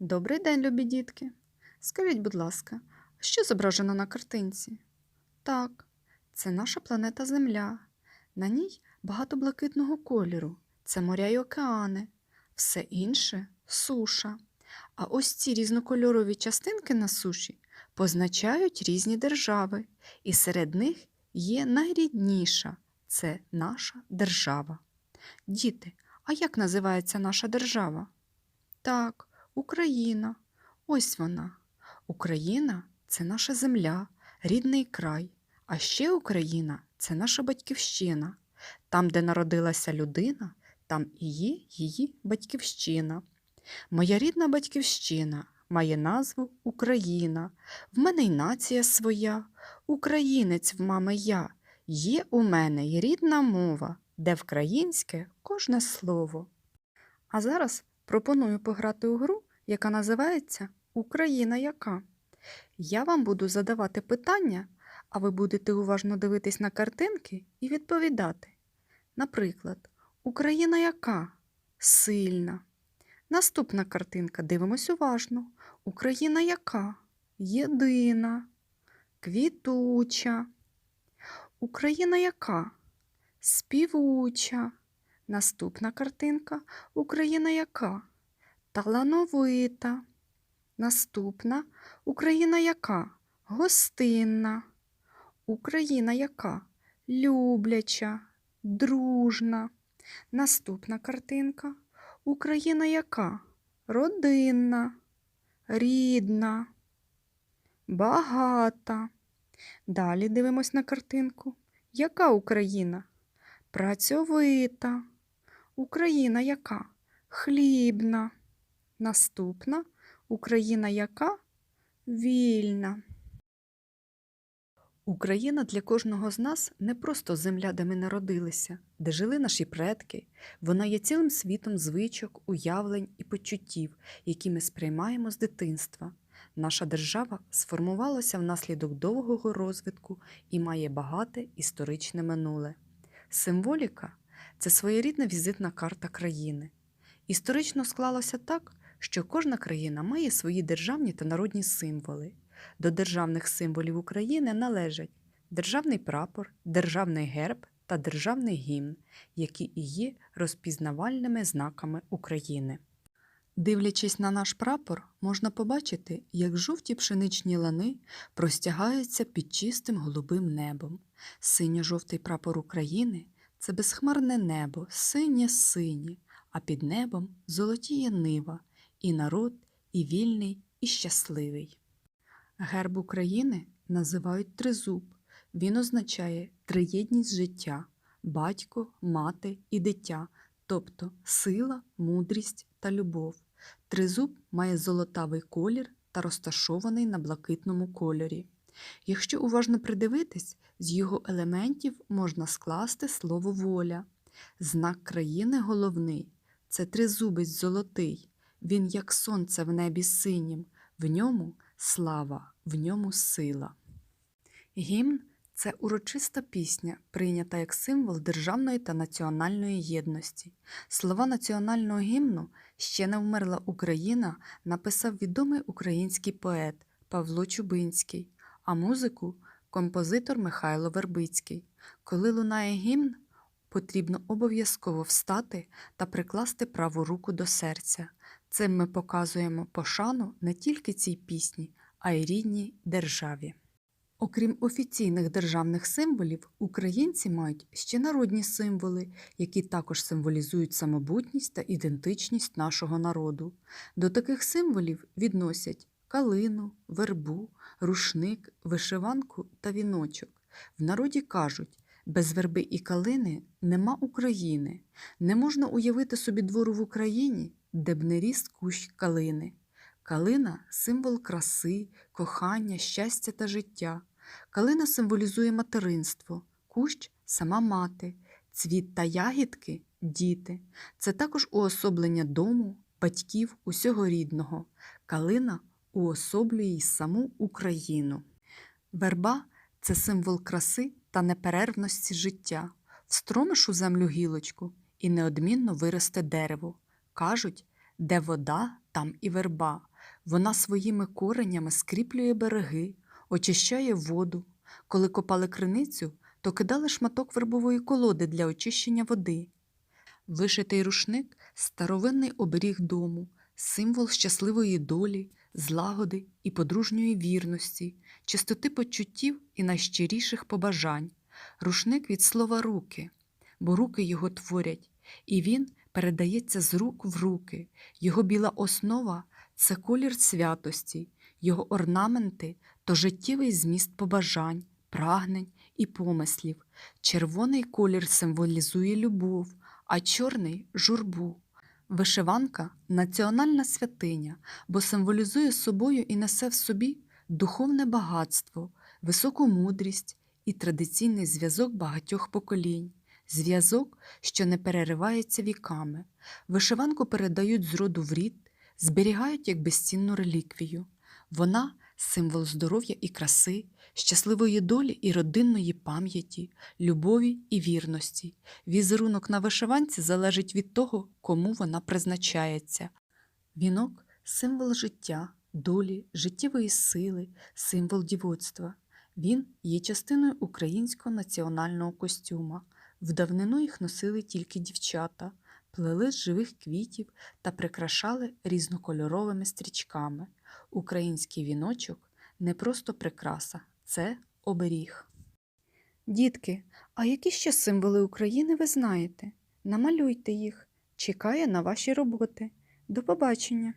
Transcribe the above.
Добрий день, любі дітки. Скажіть, будь ласка, що зображено на картинці? Так, це наша планета Земля. На ній багато блакитного кольору. Це моря й океани. Все інше суша. А ось ці різнокольорові частинки на суші позначають різні держави, і серед них є найрідніша це наша держава. Діти, а як називається наша держава? Так, Україна. Ось вона. Україна це наша земля, рідний край. А ще Україна це наша батьківщина. Там, де народилася людина, там і є її батьківщина. Моя рідна батьківщина має назву Україна. В мене й нація своя, українець в мами я. Є у мене й рідна мова, де вкраїнське кожне слово. А зараз пропоную пограти у гру, яка називається Україна яка. Я вам буду задавати питання, а ви будете уважно дивитись на картинки і відповідати. Наприклад, Україна яка? Сильна. Наступна картинка. Дивимось уважно. Україна яка? Єдина. Квітуча. Україна яка? Співуча. Наступна картинка. Україна яка? Талановита. Наступна Україна яка? Гостинна. Україна яка? Любляча, дружна. Наступна картинка. Україна яка? Родинна, рідна, багата. Далі дивимось на картинку. Яка Україна? Працьовита. Україна яка? Хлібна. Наступна Україна яка? Вільна. Україна для кожного з нас не просто земля, де ми народилися, де жили наші предки. Вона є цілим світом звичок, уявлень і почуттів, які ми сприймаємо з дитинства. Наша держава сформувалася внаслідок довгого розвитку і має багате історичне минуле. Символіка це своєрідна візитна карта країни. Історично склалося так, що кожна країна має свої державні та народні символи. До державних символів України належать державний прапор, державний герб та державний гімн, які і є розпізнавальними знаками України. Дивлячись на наш прапор, можна побачити, як жовті пшеничні лани простягаються під чистим голубим небом. Синьо-жовтий прапор України це безхмарне небо, синє-синє, а під небом золотіє нива, і народ, і вільний, і щасливий. Герб України називають тризуб. Він означає триєдність життя батько, мати і дитя, тобто сила, мудрість та любов. Тризуб має золотавий колір та розташований на блакитному кольорі. Якщо уважно придивитись, з його елементів можна скласти слово воля. Знак країни головний це тризубець золотий. Він як сонце в небі синім, в ньому слава, в ньому сила. Гімн це урочиста пісня, прийнята як символ державної та національної єдності. Слова національного гімну Ще не вмерла Україна написав відомий український поет Павло Чубинський, а музику композитор Михайло Вербицький. Коли лунає гімн, потрібно обов'язково встати та прикласти праву руку до серця. Цим ми показуємо пошану не тільки цій пісні, а й рідній державі. Окрім офіційних державних символів, українці мають ще народні символи, які також символізують самобутність та ідентичність нашого народу. До таких символів відносять калину, вербу, рушник, вишиванку та віночок. В народі кажуть, без верби і калини нема України. Не можна уявити собі двору в Україні, де б не ріс кущ калини. Калина символ краси, кохання, щастя та життя. Калина символізує материнство, кущ сама мати, цвіт та ягідки діти. Це також уособлення дому, батьків, усього рідного. Калина уособлює й саму Україну. Верба це символ краси та неперервності життя. Встромиш у землю гілочку і неодмінно виросте дерево. Кажуть, де вода, там і верба. Вона своїми коренями скріплює береги, очищає воду. Коли копали криницю, то кидали шматок вербової колоди для очищення води. Вишитий рушник старовинний оберіг дому, символ щасливої долі, злагоди і подружньої вірності, чистоти почуттів і найщиріших побажань. Рушник від слова руки, бо руки його творять, і він передається з рук в руки. Його біла основа це колір святості, його орнаменти то життєвий зміст побажань, прагнень і помислів. Червоний колір символізує любов, а чорний журбу. Вишиванка національна святиня, бо символізує собою і несе в собі духовне багатство, високу мудрість і традиційний зв'язок багатьох поколінь, зв'язок, що не переривається віками. Вишиванку передають з роду в рід, зберігають як безцінну реліквію. Вона символ здоров'я і краси, щасливої долі і родинної пам'яті, любові і вірності. Візерунок на вишиванці залежить від того, кому вона призначається. Вінок символ життя, долі, життєвої сили, символ дівоцтва. Він є частиною українського національного костюма. В давнину їх носили тільки дівчата, плели з живих квітів та прикрашали різнокольоровими стрічками. Український віночок не просто прикраса, це оберіг. Дітки, а які ще символи України ви знаєте? Намалюйте їх. Чекає на ваші роботи. До побачення!